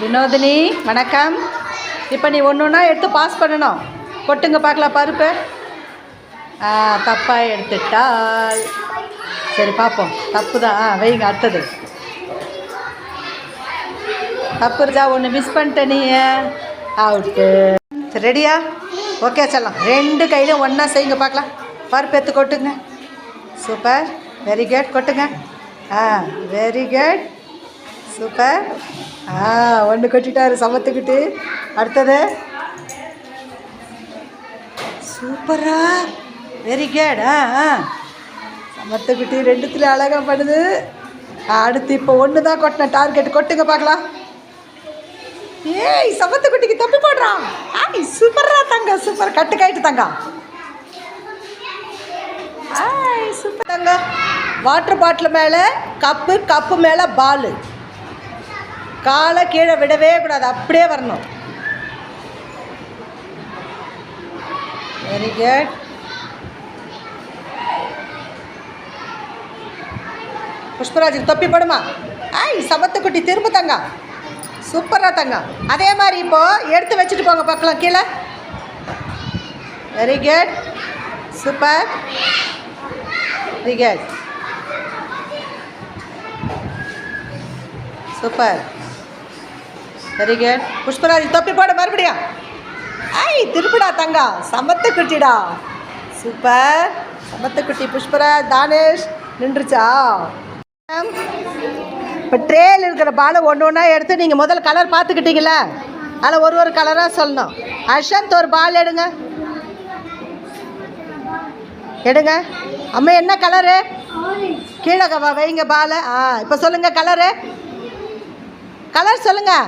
வினோதினி வணக்கம். இப்போ நீ ஒன்று ஒன்றா எடுத்து பாஸ் பண்ணணும். கொட்டுங்க பார்க்கலாம் பருப்பு. ஆ தப்பாக எடுத்துட்டால். சரி பார்ப்போம். தப்பு தான் ஆ வைங்க அடுத்தது. தப்பு இருக்கா ஒன்று மிஸ் பண்ணிட்ட நீ அவுட்டு சரி ரெடியா ஓகே சொல்லலாம். ரெண்டு கையிலும் ஒன்றா செய்யுங்க பார்க்கலாம். பருப்பு எடுத்து கொட்டுங்க. சூப்பர் வெரி குட் கொட்டுங்க. ஆ வெரி குட் சூப்பர். ஆ ஒன்று கொட்டிட்டாரு சமத்துக்கிட்டு. அடுத்தது. சூப்பரா. வெரி குட் ஆ ஆ. சமத்துக்கிட்டு ரெண்டுத்துல அழகாக பண்ணுது அடுத்து இப்போ ஒன்று தான் கொட்டின டார்கெட் கொட்டுங்க பார்க்கலாம். ஏய் சமத்து குட்டிக்கு தப்பி போடுறான். ஆய் சூப்பரா தங்க சூப்பர். கட்டு கைட்டு தங்க. ஆய் சூப்பர். தங்க. வாட்டர் பாட்டில் மேலே கப்பு கப்பு மேலே பால். காலை கீழே விடவே கூடாது அப்படியே வரணும். வெரி குட் புஷ்பராஜுக்கு தொப்பி போடுமா? ஆய் சமத்துக்குட்டி திரும்ப தங்க. சூப்பராக தங்க. அதே மாதிரி இப்போது எடுத்து வச்சுட்டு போங்க பார்க்கலாம் கீழே. Very good super very good super very good Pushparaj தொப்பி போட மறுபடியும். ஐ திருப்பிடா தங்கா. சமத்து குட்டிடா. சூப்பர். சமத்து குட்டி புஷ்பராஜ் தானேஷ் நின்றுச்சா? இப்போ ட்ரேயில் இருக்கிற பாலை ஒன்று ஒன்றா எடுத்து நீங்கள் முதல் கலர் பார்த்துக்கிட்டீங்களா அதில் ஒரு ஒரு கலராக சொல்லணும். அஷந்த் ஒரு பால் எடுங்க. எடுங்க. அம்மா என்ன கலரு கீழே வைங்க பாலை. ஆ இப்போ சொல்லுங்கள் கலரு கலர் சொல்லுங்கள்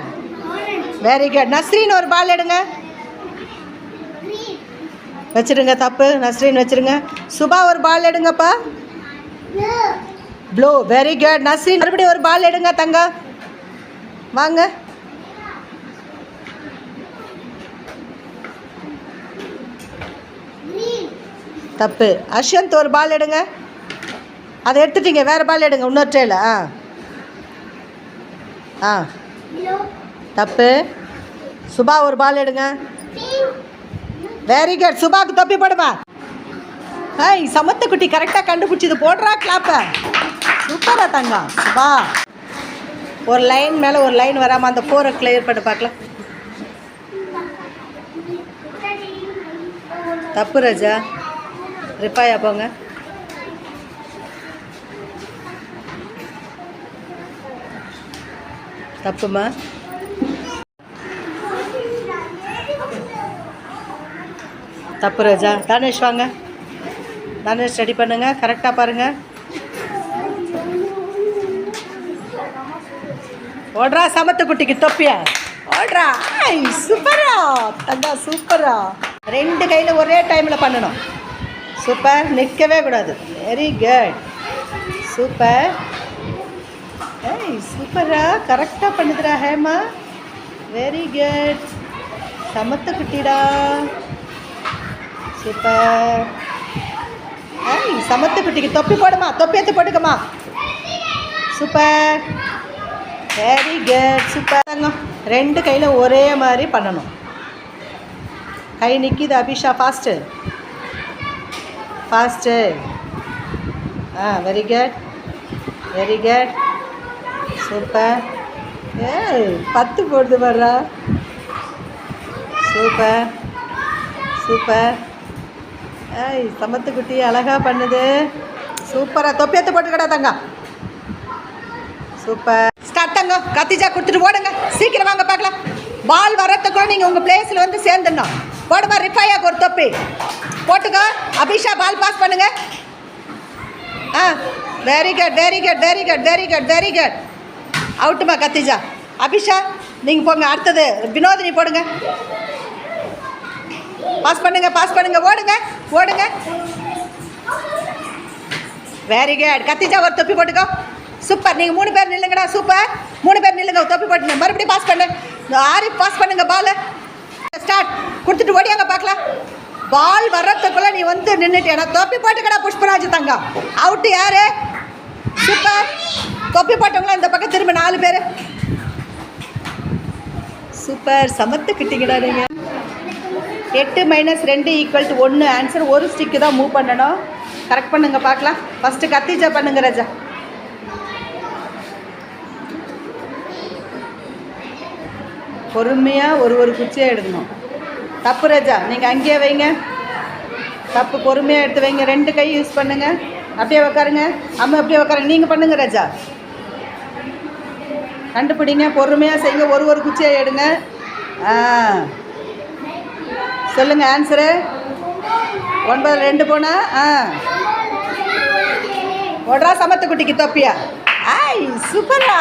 வெரி குட் நஸ்ரீன் ஒரு பால் எடுங்க. வச்சிருங்க தப்பு. நஸ்ரீன் வச்சிருங்க. சுபா ஒரு பால் எடுங்கப்பா. ப்ளூ வெரி குட் நஸ்ரீன் மறுபடியும் ஒரு பால் எடுங்க தங்க. வாங்க. தப்பு. அஷ்யந்த் ஒரு பால் எடுங்க. அதை எடுத்துட்டீங்க. வேறு பால் எடுங்க. இன்னொரு ட்ரேல ஆ. ஆ. தப்பு. சுபா ஒரு பால் எடுங்க. வெரி குட் சுபாக்கு தொப்பி போடுமா? ஐய் சமத்த குட்டி கரெக்டாக கண்டுபிடிச்சது போடுறா கிளாப்ப சூப்பரா தங்கம். சுபா ஒரு லைன் மேலே ஒரு லைன் வராமல் அந்த ஃபோரை கிளியர் பண்ணி பார்க்கலாம். தப்பு ராஜா. ரிப்பாயா போங்க. தப்புமா? தப்பு ராஜா. தானேஷ் வாங்க. தானேஷ் ரெடி பண்ணுங்க. கரெக்டாக பாருங்கள் ஓடுறா சமத்து குட்டிக்கு தொப்பிய? ஓடுறா. ஐ சூப்பரா. தந்தா சூப்பரா. ரெண்டு கையில் ஒரே டைமில் பண்ணணும். சூப்பர். நிற்கவே கூடாது. Very good super. ஏய் சூப்பரா. கரெக்டாக பண்ணுதுடா ஹேமா. வெரி குட் சமத்து குட்டிடா. சூப்பர். ஐ சமத்து குட்டிக்கு தொப்பி போடுமா? தொப்பி எடுத்து போட்டுக்கம்மா. சூப்பர். Very good super. ரெண்டு கையில் ஒரே மாதிரி பண்ணணும். கை நிற்கிது அபிஷா. ஃபாஸ்ட்டு ஃபாஸ்ட்டு ஆ very good very good super. ஏ பத்து போடுது வர்றா சூப்பர். சூப்பர். ஏய் சமத்து குட்டி அழகா பண்ணுது. சூப்பராக தொப்பியத்து போட்டுக்கடா தங்க சூப்பர். ஸ்டார்ட் கத்திஜா கொடுத்துட்டு ஓடுங்க. சீக்கிரம் வாங்க பார்க்கலாம். பால் வரத்துக்குள்ள நீங்கள் உங்கள் பிளேஸில் வந்து சேர்ந்துடணும். போடுமா ரிஃபாயாக்கு ஒரு தொப்பி. போட்டுக்கோ. அபிஷா பால் பாஸ் பண்ணுங்க. ஆ very good very good very good very good very good அவுட்டுமா Khadija. Abisha நீங்கள் போங்க அடுத்தது. வினோதினி போடுங்க. பாஸ் பண்ணுங்க பாஸ் பண்ணுங்க. ஓடுங்க ஓடுங்க. வெரி குட் கத்திஜா ஒரு தொப்பி போட்டுக்கோ. சூப்பர் நீங்கள் மூணு பேர் நில்லுங்கடா. சூப்பர் மூணு பேர் நில்லுங்க. தொப்பி போட்டுங்க மறுபடியும் பாஸ் பண்ணு இந்த பாஸ் பண்ணுங்க பால் ஸ்டார்ட் கொடுத்துட்டு ஓடியாங்க பார்க்கலாம். பால் வர்றதுக்குள்ள நீ வந்து நின்றுட்டேனா தொப்பி போட்டுக்கடா புஷ்பராஜ் தங்கம். அவுட்டு யாரு? சூப்பர் தொப்பி போட்டவங்களாம் இந்த பக்கம் திரும்ப நாலு பேர். சூப்பர் சமத்துக்கிட்டீங்கடா நீங்கள் எட்டு மைனஸ் ரெண்டு ஈக்குவல் டு ஒன்று ஆன்சர் ஒரு ஸ்டிக்கு தான் மூவ் பண்ணணும். கரெக்ட் பண்ணுங்கள் பார்க்கலாம். ஃபஸ்ட்டு கத்திஜா பண்ணுங்க ராஜா. பொறுமையாக ஒரு ஒரு குச்சியாக எடுக்கணும் தப்பு ராஜா. நீங்கள் அங்கேயே வைங்க. தப்பு பொறுமையாக எடுத்து வைங்க. ரெண்டு கை யூஸ் பண்ணுங்கள் அப்படியே உக்காருங்க. அம்மா அப்படியே உக்காருங்க. நீங்கள் பண்ணுங்கள் ராஜா. கண்டுபிடிங்க. பொறுமையாக செய்யுங்க. ஒரு ஒரு குச்சியாக எடுங்க. ஆ. சொல்லுங்க ஆன்சரு ஒன்பது ரெண்டு போனா? ஆ. ஒட்ரா சமத்துக்குட்டிக்கு தொப்பியா? ஆய் சூப்பரா